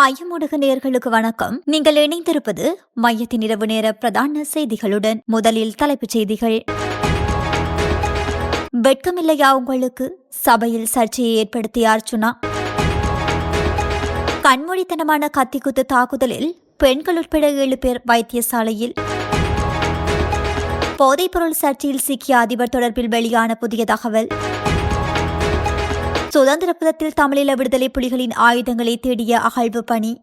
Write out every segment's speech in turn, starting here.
மையமுடுக நேர்களுக்கு வணக்கம். நீங்கள் இணைந்திருப்பது மையத்தின் இரவு நேர பிரதான செய்திகளுடன் முதலில் தலைப்புச் செய்திகள். வெட்கமில்லையா உங்களுக்கு? சபையில் சர்ச்சையை ஏற்படுத்திய அர்ச்சுனா? கண்மொழித்தனமான கத்திக்குத்து தாக்குதலில் பெண்கள் உட்பட ஏழு பேர் வைத்தியசாலையில். போதைப்பொருள் சர்ச்சையில் சிக்கிய அதிபர் தொடர்பில் வெளியான புதிய தகவல். சுதந்திர புலத்தில் தமிழீழ விடுதலை புலிகளின் ஆயுதங்களை தேடிய அகழ்வு பணி.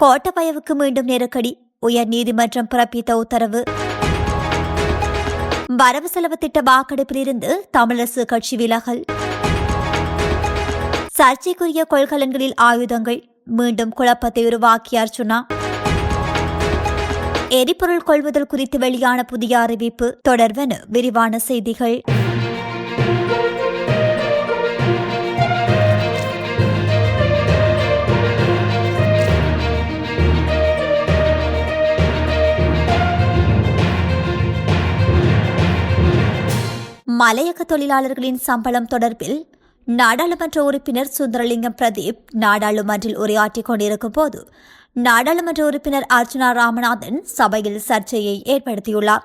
கோட்டபயவுக்கு மீண்டும் நெருக்கடி உயர் நீதிமன்றம் பிறப்பித்த உத்தரவு. வரவு செலவு திட்ட வாக்கெடுப்பிலிருந்து தமிழரசு கட்சி விலகல். சர்ச்சைக்குரிய கொள்கலன்களில் ஆயுதங்கள் மீண்டும் குழப்பத்தை உருவாக்கிய அர்ச்சுனா எரிபொருள் கொள்வதல் குறித்து வெளியான புதிய அறிவிப்பு தொடர்வென விரிவான செய்திகள். மலையக தொழிலாளர்களின் சம்பளம் தொடர்பில் நாடாளுமன்ற உறுப்பினர் சுந்தரலிங்கம் பிரதீப் நாடாளுமன்றில் உரையாற்றிக் கொண்டிருக்கும் போது நாடாளுமன்ற உறுப்பினர் அர்ஜுனா ராமநாதன் சபையில் சர்ச்சையை ஏற்படுத்தியுள்ளார்.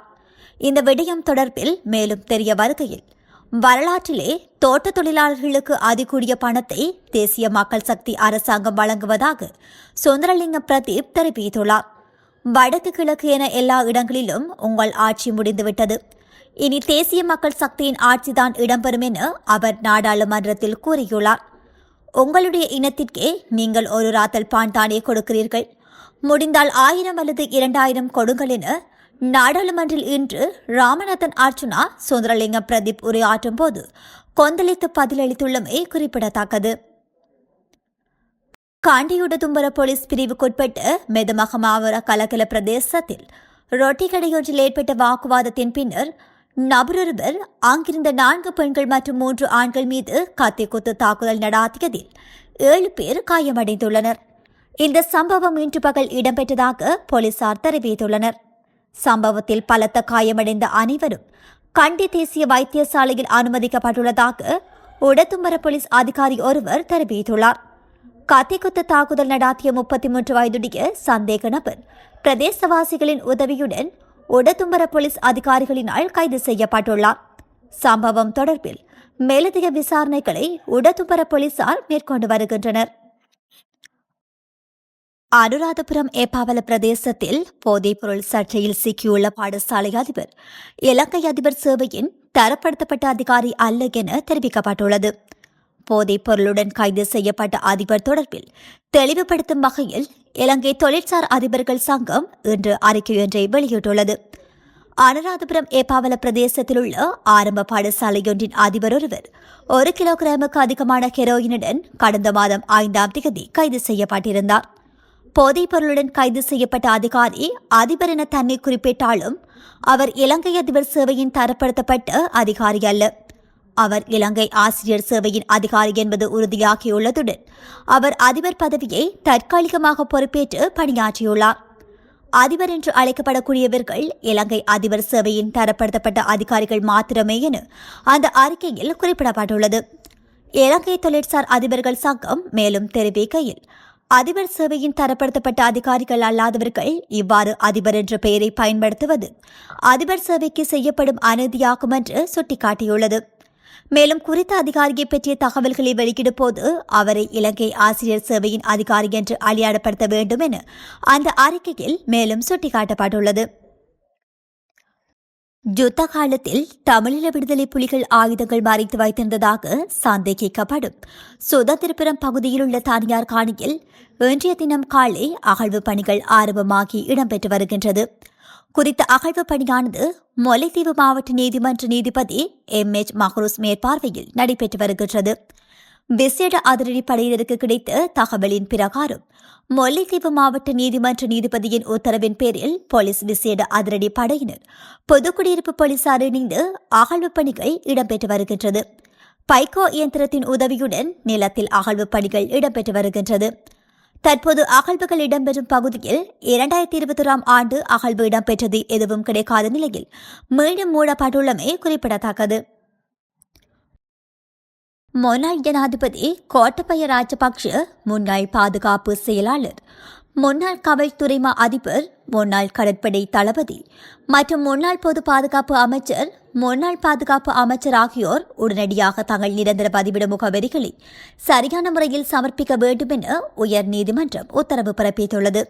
இந்த விடயம் தொடர்பில் மேலும் தெரிய வருகையில் வரலாற்றிலே தோட்ட தொழிலாளர்களுக்கு அதிகூடிய பணத்தை தேசிய மக்கள் சக்தி அரசாங்கம் வழங்குவதாக சுந்தரலிங்கம் பிரதீப் தெரிவித்துள்ளார். வடக்கு கிழக்கு என எல்லா இடங்களிலும் உங்கள் ஆட்சி முடிந்துவிட்டது. இனி தேசிய மக்கள் சக்தியின் ஆட்சிதான் இடம்பெறும் என அவர் நாடாளுமன்றத்தில் கூறியுள்ளார். உங்களுடைய இனத்திற்கே நீங்கள் ஒரு ராத்தல் பான் தானே கொடுக்கிறீர்கள். முடிந்தால் ஆயிரம் அல்லது இரண்டாயிரம் கொடுங்கள் என நாடாளுமன்றில் இன்று ராமநாதன் அர்ஜுனா சுந்தரலிங்கம் பிரதீப் உரையாற்றும் போது கொந்தளித்து பதிலளித்துள்ளமை குறிப்பிடத்தக்கது. காண்டியுடதும்பர போலீஸ் பிரிவுக்குட்பட்டு மெதுமகமாவர கலகல பிரதேசத்தில் ரொட்டி கடையொன்றில் ஏற்பட்ட வாக்குவாதத்தின் பின்னர் நபரொருவர் அங்கிருந்த நான்கு பெண்கள் மற்றும் மூன்று ஆண்கள் மீது கத்தி குத்து தாக்குதல் நடாத்தியதில் ஏழு பேர் காயமடைந்துள்ளனர். இந்த சம்பவம் இன்று பகல் இடம்பெற்றதாக போலீசார் தெரிவித்துள்ளனர். சம்பவத்தில் பலத்த காயமடைந்த அனைவரும் கண்டி தேசிய வைத்தியசாலையில் அனுமதிக்கப்பட்டுள்ளதாக உடத்தும்பர போலீஸ் அதிகாரி ஒருவர் தெரிவித்துள்ளார். கத்திக்குத்து தாக்குதல் நடாத்திய முப்பத்தி மூன்று வயதுடைய சந்தேக நபர் பிரதேசவாசிகளின் உதவியுடன் உடத்தும்பர போலீஸ் அதிகாரிகளினால் கைது செய்யப்பட்டுள்ளார். சம்பவம் தொடர்பில் மேலதிக விசாரணைகளை உடதும்பர போலீசார் மேற்கொண்டு வருகின்றனர். அனுராதபுரம் ஏப்பாவல பிரதேசத்தில் போதைப்பொருள் சர்ச்சையில் சிக்கியுள்ள பாடசாலை அதிபர் இலங்கை அதிபர் சேவையின் தரப்படுத்தப்பட்ட அதிகாரி அல்ல என தெரிவிக்கப்பட்டுள்ளது. போதைப் பொருளுடன் கைது செய்யப்பட்ட அதிபர் தொடர்பில் தெளிவுபடுத்தும் வகையில் இலங்கை தொழிற்சார் அதிபர்கள் சங்கம் இன்று அறிக்கையொன்றை வெளியிட்டுள்ளது. அனுராதபுரம் ஏப்பாவல பிரதேசத்தில் உள்ள ஆரம்ப பாடசாலையொன்றின் அதிபர் ஒருவர் ஒரு கிலோகிராமுக்கு அதிகமான ஹெரோயினுடன் கடந்த மாதம் ஐந்தாம் தேதி கைது செய்யப்பட்டிருந்தார். போதைப் பொருளுடன் கைது செய்யப்பட்ட அதிகாரி அதிபர் என தன்னை குறிப்பிட்டாலும் அவர் இலங்கை அதிபர் சேவையின் தரப்படுத்தப்பட்ட அதிகாரி அல்ல. அவர் இலங்கை ஆசிரியர் சேவையின் அதிகாரி என்பது உறுதியாகியுள்ளதுடன் அவர் அதிபர் பதவியை தற்காலிகமாக பொறுப்பேற்று பணியாற்றியுள்ளார். அதிபர் என்று அழைக்கப்படக்கூடியவர்கள் இலங்கை அதிபர் சேவையின் தரப்படுத்தப்பட்ட அதிகாரிகள் மாத்திரமே என அந்த அறிக்கையில் குறிப்பிடப்பட்டுள்ளது. இலங்கை தொழிற்சார் அதிபர்கள் சங்கம் மேலும் தெரிவிக்கையில் அதிபர் சேவையின் தரப்படுத்தப்பட்ட அதிகாரிகள் அல்லாதவர்கள் இவ்வாறு அதிபர் என்ற பெயரை பயன்படுத்துவது அதிபர் சேவைக்கு செய்யப்படும் அநீதியாகும் என்று சுட்டிக்காட்டியுள்ளது. மேலும் குறித்த அதிகாரியை பற்றிய தகவல்களை வெளியிடும் போது அவரை இலங்கை ஆசிரியர் சேவையின் அதிகாரி என்று அடையாளப்படுத்த வேண்டும் என அந்த அறிக்கையில் மேலும் சுட்டிக்காட்டப்பட்டுள்ளது. யுத்த காலத்தில் தமிழீழ விடுதலை புலிகள் ஆயுதங்கள் மறைத்து வைத்திருந்ததாக சந்தேகிக்கப்படும். சுதந்திரபுரம் பகுதியில் உள்ள தனியார் காணியில் இன்றைய தினம் காலை அகழ்வு பணிகள் ஆரம்பமாகி இடம்பெற்று வருகின்றது. குறித்த அகழ்வு பணியானது முல்லைத்தீவு மாவட்ட நீதிமன்ற நீதிபதி எம். எச். மஹ்ரூஸ் மேற்பார்வையில் நடைபெற்று வருகின்றது. விசேட அதிரடி படையினருக்கு கிடைத்த தகவலின் பிரகாரம் முல்லைத்தீவு மாவட்ட நீதிமன்ற நீதிபதியின் உத்தரவின் பேரில் போலீஸ் விசேட அதிரடி படையினர் பொதுக்குடியிருப்பு போலீசார் இணைந்து அகழ்வு பணிகள் இடம்பெற்று வருகின்றது. பைகோ இயந்திரத்தின் உதவியுடன் நிலத்தில் அகழ்வு பணிகள் இடம்பெற்று வருகின்றது. தற்போது அகழ்வுகள் இடம்பெறும் பகுதியில் இரண்டாயிரத்தி இருபத்தொராம் ஆண்டு அகழ்வு இடம்பெற்றது எதுவும் கிடைக்காத நிலையில் மீண்டும் மூடப்பட்டுள்ளமை குறிப்பிடத்தக்கது. முன்னாள் ஜனாதிபதி கோட்டபய ராஜபக்ஷ முன்னாள் பாதுகாப்பு செயலாளர் முன்னாள் காவல்துறை மா அதிபர் முன்னாள் கடற்படை தளபதி மற்றும் முன்னாள் பொது பாதுகாப்பு அமைச்சர் முன்னாள் பாதுகாப்பு அமைச்சர் ஆகியோர் உடனடியாக தங்கள் நிரந்தர பதிவிட முகவரிகளை சரியான முறையில் சமர்ப்பிக்க வேண்டும் என உயர்நீதிமன்றம் உத்தரவு பிறப்பித்துள்ளது.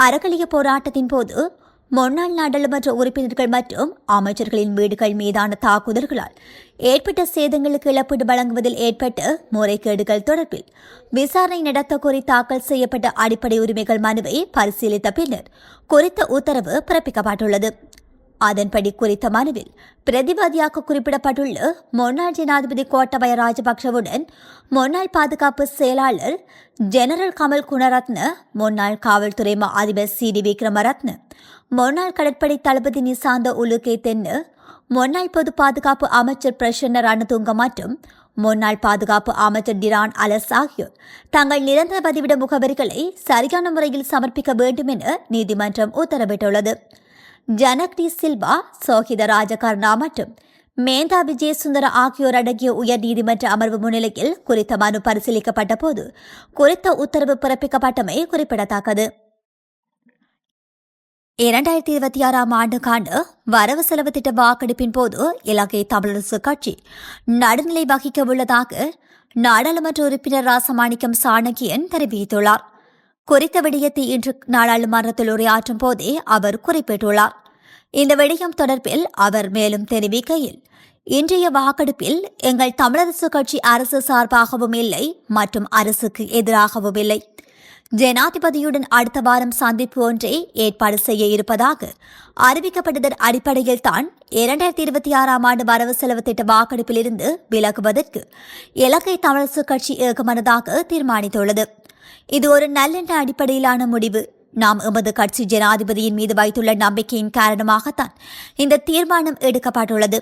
அறக்கலிய போராட்டத்தின் போது முன்னாள் நாடாளுமன்ற உறுப்பினர்கள் மற்றும் அமைச்சர்களின் வீடுகள் மீதான தாக்குதல்களால் ஏற்பட்ட சேதங்களுக்கு இழப்பீடு வழங்குவதில் ஏற்பட்ட முறைகேடுகள் தொடர்பில் விசாரணை நடத்த கோரி தாக்கல் செய்யப்பட்ட அடிப்படை உரிமைகள் மனுவை பரிசீலித்த பின்னர் குறித்த உத்தரவு பிறப்பிக்கப்பட்டுள்ளது. அதன்படி குறித்த மனுவில் பிரதிவாதியாக குறிப்பிடப்பட்டுள்ள முன்னாள் ஜனாதிபதி கோட்டபய ராஜபக்சவுடன் முன்னாள் பாதுகாப்பு செயலாளர் ஜெனரல் கமல் குணரத்ன முன்னாள் காவல்துறை மா அதிபர் சி டி விக்ரமரத்ன முன்னாள் கடற்படை தளபதி நிசாந்த உலுகே தென்னு முன்னாள் பொது பாதுகாப்பு அமைச்சர் பிரசன்ன ரணதுங்க மற்றும் முன்னாள் பாதுகாப்பு அமைச்சர் டிரான் அலஸ் ஆகியோர் தங்கள் நிரந்தர பதிவிட முகவரிகளை சரியான முறையில் சமர்ப்பிக்க வேண்டும் என நீதிமன்றம் உத்தரவிட்டுள்ளது. ஜனக் டி சில்வா சோஹித ராஜகர்ணா மற்றும் மேந்தா விஜயசுந்தர ஆகியோர் அடங்கிய உயர் நீதிமன்ற அமர்வு முன்னிலையில் குறித்த மனு பரிசீலிக்கப்பட்ட போது குறித்த உத்தரவு பிறப்பிக்கப்பட்டமை குறிப்பிடத்தக்கது. இரண்டாயிரத்தி இருபத்தி ஆறாம் ஆண்டுக்கான வரவு செலவு திட்ட வாக்கெடுப்பின் போது இலங்கை தமிழரசு கட்சி நடுநிலை வகிக்க உள்ளதாக நாடாளுமன்ற உறுப்பினர் ராசமாணிக்கம் சாணக்கியன் தெரிவித்துள்ளார். குறித்த விடயத்தை இன்று நாடாளுமன்றத்தில் உரையாற்றும் போதே அவர் குறிப்பிட்டுள்ளார். இந்த விடயம் தொடர்பில் அவர் மேலும் தெரிவிக்கையில் இன்றைய வாக்கெடுப்பில் எங்கள் தமிழரசு கட்சி அரசு சார்பாகவும் இல்லை மற்றும் அரசுக்கு எதிராகவும் இல்லை. ஜனாதிபதியுடன் அடுத்த வாரம் சந்திப்பு ஒன்றை ஏற்பாடு செய்ய இருப்பதாக அறிவிக்கப்பட்டதன் அடிப்படையில் தான் இரண்டாயிரத்தி இருபத்தி ஆறாம் ஆண்டு வரவு செலவு திட்ட வாக்கெடுப்பிலிருந்து விலகுவதற்கு இலங்கை தமிழரசு கட்சி ஏகமனதாக தீர்மானித்துள்ளது. இது ஒரு நல்லெண்ண அடிப்படையிலான முடிவு. நாம் எமது கட்சி ஜனாதிபதியின் மீது வைத்துள்ள நம்பிக்கையின் காரணமாகத்தான் இந்த தீர்மானம் எடுக்கப்பட்டுள்ளது.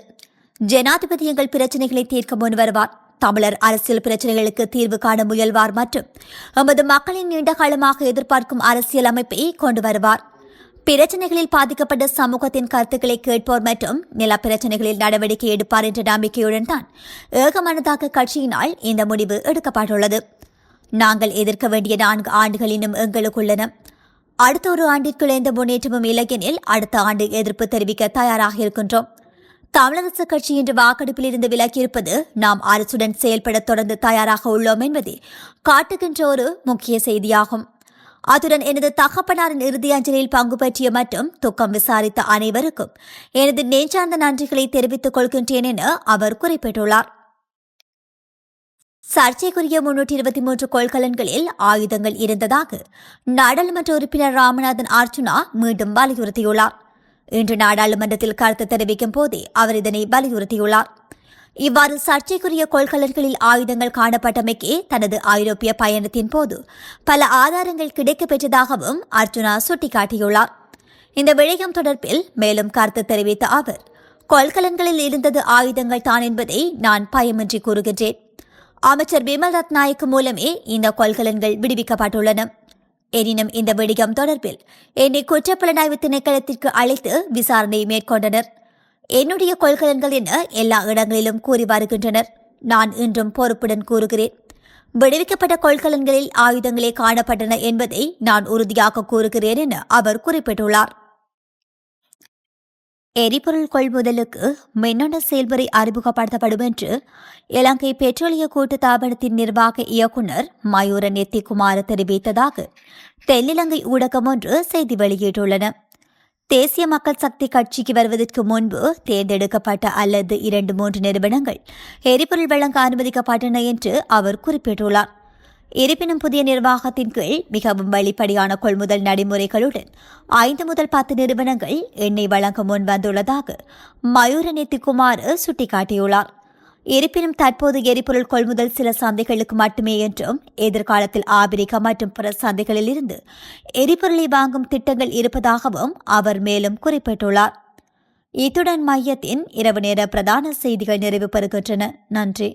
ஜனாதிபதி எங்கள் பிரச்சனைகளை தீர்க்க முன்வருவார். தமிழர் அரசியல் பிரச்சனைகளுக்கு தீர்வு காண முயல்வார் மற்றும் எமது மக்களின் நீண்ட காலமாக எதிர்பார்க்கும் அரசியல் அமைப்பை கொண்டு வருவார். பிரச்சனைகளில் பாதிக்கப்பட்ட சமூகத்தின் கருத்துக்களை கேட்போர் மற்றும் நில பிரச்சனைகளில் நடவடிக்கை எடுப்பார் என்ற நம்பிக்கையுடன் தான் ஏகமனதாக கட்சியினால் இந்த முடிவு எடுக்கப்பட்டுள்ளது. நாங்கள் எதிர்க்க வேண்டிய நான்கு ஆண்டுகள் இன்னும் எங்களுக்குள்ளன. அடுத்த ஒரு ஆண்டிற்குள் எந்த முன்னேற்றமும் இல்லையெனில் அடுத்த ஆண்டு எதிர்ப்பு தெரிவிக்க தயாராக இருக்கின்றோம். தமிழரசு கட்சி இன்று வாக்கெடுப்பில் இருந்து விலகியிருப்பது நாம் அரசுடன் செயல்பட தொடர்ந்து தயாராக உள்ளோம் என்பதே காட்டுகின்ற ஒரு முக்கிய செய்தியாகும். அத்துடன் எனது தகப்பனாரின் இறுதி அஞ்சலியில் பங்கு பற்றிய மற்றும் துக்கம் விசாரித்த அனைவருக்கும் எனது நெஞ்சார்ந்த நன்றிகளை தெரிவித்துக் கொள்கின்றேன் என அவர் குறிப்பிட்டுள்ளார். சர்ச்சைக்குரிய முன்னூற்றி இருபத்தி மூன்று கொள்கலன்களில் ஆயுதங்கள் இருந்ததாக நாடாளுமன்ற உறுப்பினர் ராமநாதன் அர்ஜுனா மீண்டும் வலியுறுத்தியுள்ளார். இன்று நாடாளுமன்றத்தில் கருத்து தெரிவிக்கும் போதே அவர் இதனை வலியுறுத்தியுள்ளார். இவ்வாறு சர்ச்சைக்குரிய கொள்கலன்களில் ஆயுதங்கள் காணப்பட்டமைக்கு தனது ஐரோப்பிய பயணத்தின் போது பல ஆதாரங்கள் கிடைக்கப் பெற்றதாகவும் அர்ஜுனா சுட்டிக்காட்டியுள்ளார். இந்த விடயம் தொடர்பில் மேலும் கருத்து தெரிவித்த அவர் கொள்கலன்களில் இருந்தது ஆயுதங்கள் தான் என்பதை நான் பயமின்றி கூறுகின்றேன். அமைச்சர் பிமல் ரத்நாயக் மூலமே இந்த கொள்கலன்கள் விடுவிக்கப்பட்டுள்ளன. எனினும் இந்த விடயம் தொடர்பில் என்னை குற்றப்புலனாய்வு திணைக்களத்திற்கு அழைத்து விசாரணை மேற்கொண்டனர். என்னுடைய கொள்கலன்கள் என எல்லா இடங்களிலும் கூறி வருகின்றனர். நான் இன்றும் பொறுப்புடன் கூறுகிறேன். விடுவிக்கப்பட்ட கொள்கலன்களில் ஆயுதங்களே காணப்பட்டன என்பதை நான் உறுதியாக கூறுகிறேன் என அவர் குறிப்பிட்டுள்ளார். எரிபொருள் கொள்முதலுக்கு மின்னணு செயல்முறை அறிமுகப்படுத்தப்படும் என்று இலங்கை பெட்ரோலிய கூட்டு தாபனத்தின் நிர்வாக இயக்குநர் மயூர நெத்திக்குமார் தெரிவித்ததாக தென்னிலங்கை ஊடகம் ஒன்று செய்தி வெளியிட்டுள்ளன. தேசிய மக்கள் சக்தி கட்சிக்கு வருவதற்கு முன்பு தேர்ந்தெடுக்கப்பட்ட அல்லது இரண்டு மூன்று நிறுவனங்கள் எரிபொருள் வழங்க அனுமதிக்கப்பட்டன என்று அவர் குறிப்பிட்டுள்ளார். இருப்பினும் புதிய நிர்வாகத்தின் கீழ் மிகவும் வெளிப்படையான கொள்முதல் நடைமுறைகளுடன் ஐந்து முதல் பத்து நிறுவனங்கள் எண்ணெய் வழங்க முன் வந்துள்ளதாக மயூர நித்திகுமார் சுட்டிக்காட்டியுள்ளார். இருப்பினும் தற்போது எரிபொருள் கொள்முதல் சில சந்தைகளுக்கு மட்டுமே என்றும் எதிர்காலத்தில் ஆபிரிக்கா மற்றும் பிற சந்தைகளில் இருந்து எரிபொருளை வாங்கும் திட்டங்கள் இருப்பதாகவும் அவர் மேலும் குறிப்பிட்டுள்ளார். இத்துடன் மையத்தின் இரவு நேர பிரதான செய்திகள் நிறைவு பெறுகின்றன. நன்றி.